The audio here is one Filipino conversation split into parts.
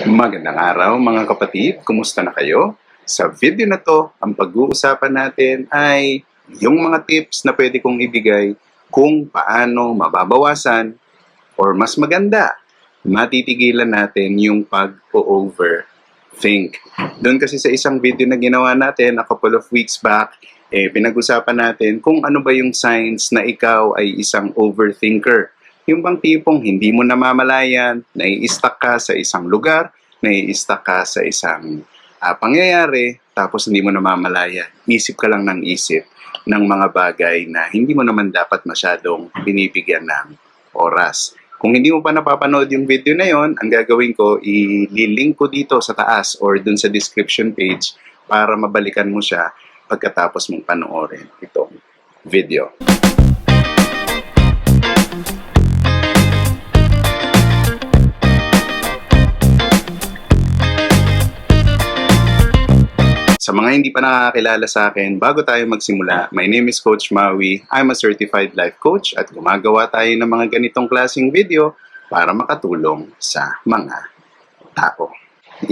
Magandang araw mga kapatid, kumusta na kayo? Sa video na to, ang pag-uusapan natin ay yung mga tips na pwede kong ibigay kung paano mababawasan or mas maganda, matitigilan natin yung pag-overthink. Doon kasi sa isang video na ginawa natin a couple of weeks back, eh, pinag-usapan natin kung ano ba yung signs na ikaw ay isang overthinker. Yung bang tipong hindi mo namamalayan, nai-stuck ka sa isang lugar, nai-stuck ka sa isang ah, pangyayari, tapos hindi mo namamalayan. Isip ka lang ng isip ng mga bagay na hindi mo naman dapat masyadong binibigyan ng oras. Kung hindi mo pa napapanood yung video na yon, ang gagawin ko, ililink ko dito sa taas or dun sa description page para mabalikan mo siya pagkatapos mong panoorin itong video. Sa mga hindi pa nakakakilala sa akin, bago tayo magsimula, my name is Coach Maui. I'm a certified life coach at gumagawa tayo ng mga ganitong klaseng video para makatulong sa mga tao.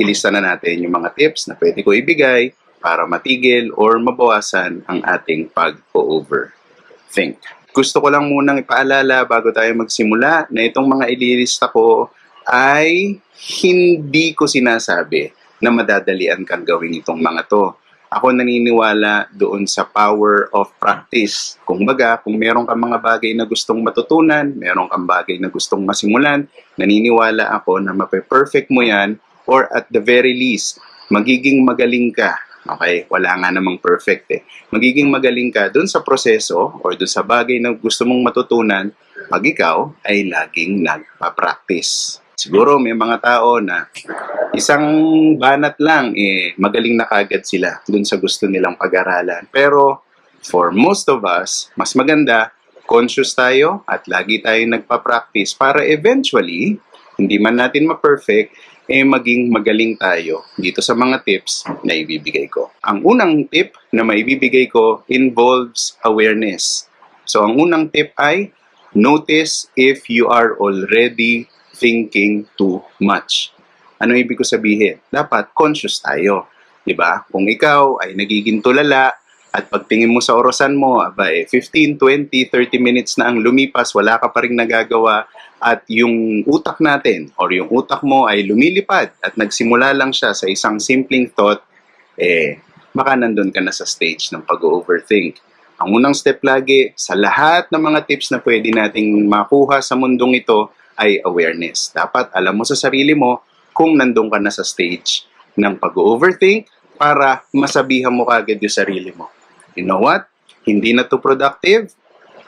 Ilista na natin yung mga tips na pwede ko ibigay para matigil or mabawasan ang ating pag-overthink. Gusto ko lang munang ipaalala bago tayo magsimula na itong mga ililista ko ay hindi ko sinasabi na madadalian kang gawin itong mga to. Ako naniniwala doon sa power of practice. Kung baga, kung meron kang mga bagay na gustong matutunan, meron kang bagay na gustong masimulan, naniniwala ako na mape-perfect mo yan or at the very least, magiging magaling ka. Okay, wala nga namang perfect eh. Magiging magaling ka doon sa proseso or doon sa bagay na gusto mong matutunan pag ikaw ay laging nagpa-practice. Siguro may mga tao na isang banat lang, eh, magaling na kagad sila dun sa gusto nilang pag-aralan. Pero for most of us, mas maganda, conscious tayo at lagi tayo nagpa-practice para eventually, hindi man natin ma-perfect, eh maging magaling tayo dito sa mga tips na ibibigay ko. Ang unang tip na maibibigay ko involves awareness. So ang unang tip ay notice if you are already thinking too much. Ano ibig ko sabihin? Dapat conscious tayo. 'di ba? Kung ikaw ay nagiging tulala at pagtingin mo sa orasan mo, aba eh, 15, 20, 30 minutes na ang lumipas, wala ka pa rin nagagawa at yung utak natin or yung utak mo ay lumilipad at nagsimula lang siya sa isang simpleng thought, eh, baka nandun ka na sa stage ng pag-overthink. Ang unang step lagi sa lahat ng mga tips na pwede nating makuha sa mundong ito ay awareness. Dapat alam mo sa sarili mo kung nandun ka na sa stage ng pag-overthink para masabihan mo kagad yung sarili mo. You know what? Hindi na to productive,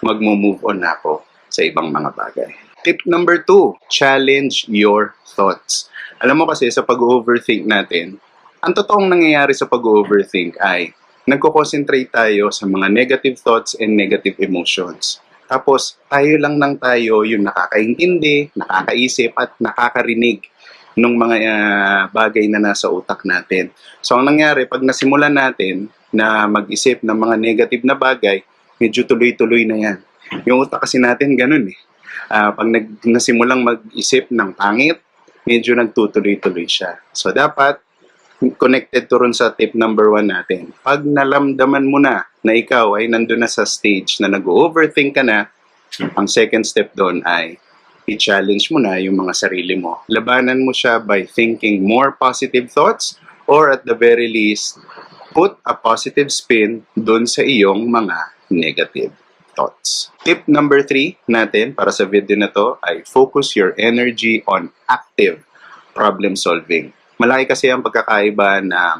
magmo-move on na ako sa ibang mga bagay. Tip number two, challenge your thoughts. Alam mo kasi sa pag-overthink natin, ang totoong nangyayari sa pag-overthink ay nagko-concentrate tayo sa mga negative thoughts and negative emotions. Tapos, tayo lang ng tayo yung nakakaintindi, nakakaisip, at nakakarinig ng mga ah, bagay na nasa utak natin. So, ang nangyari, pag nasimulan natin na mag-isip ng mga negative na bagay, medyo tuloy-tuloy na yan. Yung utak kasi natin, ganun eh. Ah, pag nag, nasimulang mag-isip ng pangit, medyo nagtutuloy-tuloy siya. So, dapat connected to ron sa tip number one natin. Pag nalamdaman mo na na ikaw ay nandun na sa stage na nag-overthink ka na, ang second step doon ay i-challenge mo na yung mga sarili mo. Labanan mo siya by thinking more positive thoughts or at the very least, put a positive spin doon sa iyong mga negative thoughts. Tip number three natin para sa video na to ay focus your energy on active problem solving. Malaki kasi ang pagkakaiba ng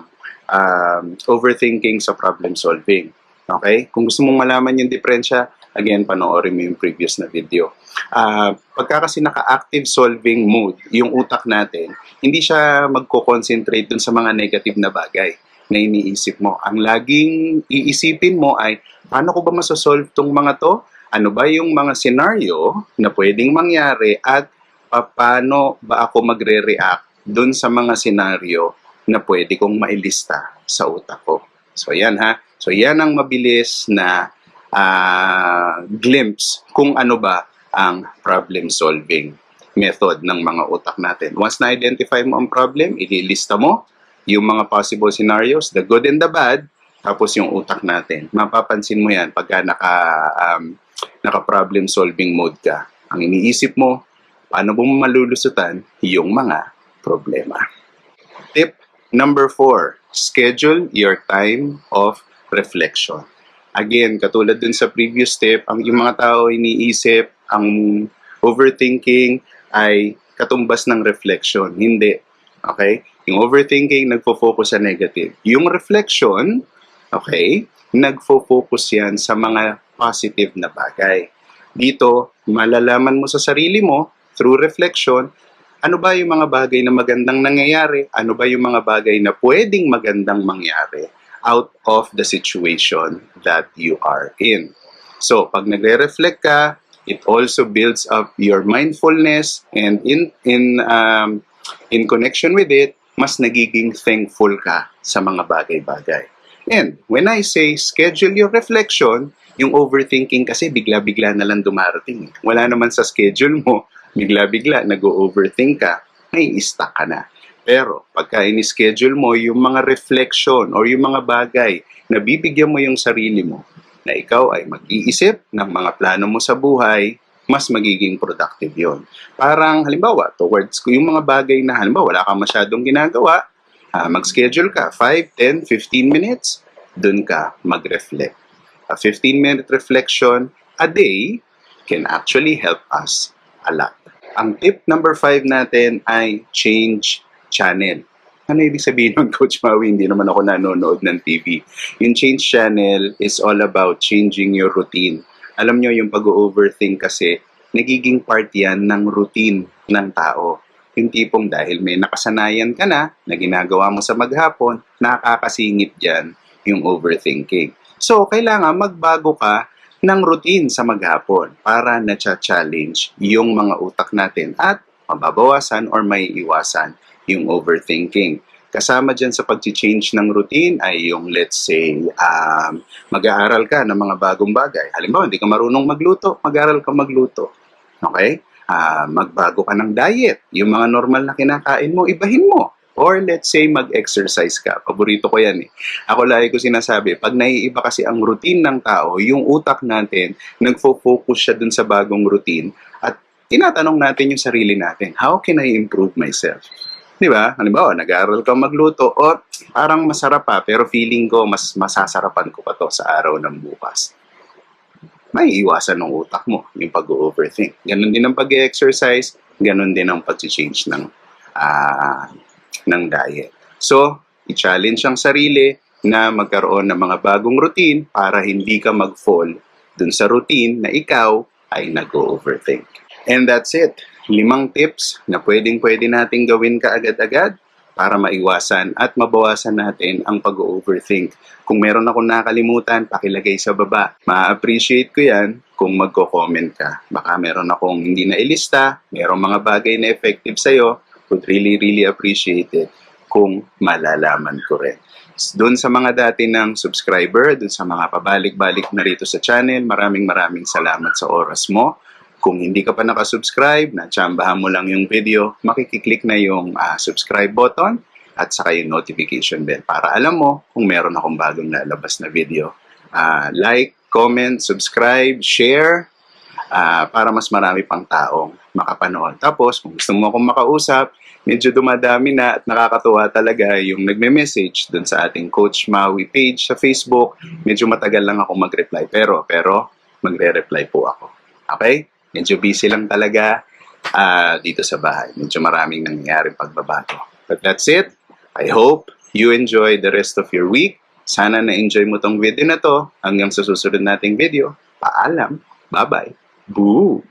um, overthinking sa problem solving. Okay? Kung gusto mong malaman yung diferensya, again, panoorin mo yung previous na video. Ah, pagka kasi naka-active solving mode, yung utak natin, hindi siya magko-concentrate dun sa mga negative na bagay na iniisip mo. Ang laging iisipin mo ay, paano ko ba masosolve tong mga to? Ano ba yung mga scenario na pwedeng mangyari at paano ba ako magre-react dun sa mga senaryo na pwede kong mailista sa utak ko. So yan ha. So yan ang mabilis na ah, glimpse kung ano ba ang problem solving. method ng mga utak natin. Once na-identify mo ang problem, ililista mo yung mga possible scenarios, the good and the bad, tapos yung utak natin. Mapapansin mo yan pagka naka, um, naka-problem solving mode ka. Ang iniisip mo, paano mo malulusutan yung mga problema. Tip number four, schedule your time of reflection. Again, katulad dun sa previous tip, ang yung mga tao iniisip, ang overthinking ay katumbas ng reflection. Hindi. Okay? Yung overthinking, nagfo-focus sa negative. Yung reflection, okay, nagfo-focus yan sa mga positive na bagay. Dito, malalaman mo sa sarili mo, through reflection, ano ba yung mga bagay na magandang nangyayari? Ano ba yung mga bagay na pwedeng magandang mangyari out of the situation that you are in? So, pag nagre-reflect ka, it also builds up your mindfulness and in in um, in connection with it, mas nagiging thankful ka sa mga bagay-bagay. And when I say schedule your reflection, yung overthinking kasi bigla-bigla na lang dumarating. Wala naman sa schedule mo, bigla-bigla nag-overthink ka, may stuck ka na. Pero pagka ini-schedule mo yung mga reflection or yung mga bagay na bibigyan mo yung sarili mo na ikaw ay mag-iisip ng mga plano mo sa buhay, mas magiging productive yon. Parang halimbawa, towards yung mga bagay na halimbawa wala kang masyadong ginagawa, ah, mag-schedule ka 5, 10, 15 minutes, dun ka mag-reflect. A 15-minute reflection a day can actually help us a lot. Ang tip number 5 natin ay change channel. Ano ibig sabihin nun, Coach Maui? Hindi naman ako nanonood ng TV. Yung change channel is all about changing your routine. Alam nyo, yung pag-overthink kasi, nagiging part yan ng routine ng tao. Yung tipong dahil may nakasanayan ka na, na ginagawa mo sa maghapon, nakakasingit dyan yung overthinking. So, kailangan magbago ka ng routine sa maghapon para na-challenge yung mga utak natin at mababawasan or may iwasan yung overthinking. Kasama dyan sa pag-change ng routine ay yung let's say um, mag-aaral ka ng mga bagong bagay. Halimbawa, hindi ka marunong magluto, mag-aaral ka magluto. Okay? Ah, magbago ka ng diet. Yung mga normal na kinakain mo, ibahin mo. Or let's say mag-exercise ka. Paborito ko yan eh. Ako lagi ko sinasabi, pag naiiba kasi ang routine ng tao, yung utak natin, nagfo-focus siya dun sa bagong routine at tinatanong natin yung sarili natin, how can I improve myself? Di ba? Halimbawa, nag-aaral ka magluto, o parang masarap pa, pero feeling ko mas masasarapan ko pa to sa araw ng bukas. May iwasan ng utak mo, yung pag-overthink. Ganon din ang pag-exercise, ganon din ang pag-change ng, ah, ng diet. So, i-challenge ang sarili na magkaroon ng mga bagong routine para hindi ka mag-fall dun sa routine na ikaw ay nag-overthink. And that's it. Limang tips na pwedeng-pwede nating gawin kaagad-agad para maiwasan at mabawasan natin ang pag-overthink. Kung meron akong nakalimutan, pakilagay sa baba. Ma-appreciate ko yan kung magko-comment ka. Baka meron akong hindi na ilista, merong mga bagay na effective sa'yo, would really, really appreciate it kung malalaman ko rin. Doon sa mga dati ng subscriber, doon sa mga pabalik-balik na rito sa channel, maraming maraming salamat sa oras mo. Kung hindi ka pa nakasubscribe, natsambahan mo lang yung video, makikiclick na yung ah, subscribe button at saka yung notification bell para alam mo kung meron akong bagong lalabas na video. Ah, like, comment, subscribe, share, ah, para mas marami pang taong makapanood. Tapos, kung gusto mo akong makausap, medyo dumadami na at nakakatuwa talaga yung nagme-message dun sa ating Coach Maui page sa Facebook. Medyo matagal lang ako mag-reply. Pero, pero, magre-reply po ako. Okay? Medyo busy lang talaga ah, dito sa bahay. Medyo maraming nangyayaring pagbabago. But that's it. I hope you enjoy the rest of your week. Sana na-enjoy mo tong video na to. Hanggang sa susunod nating video. Paalam. Bye-bye. Ooh.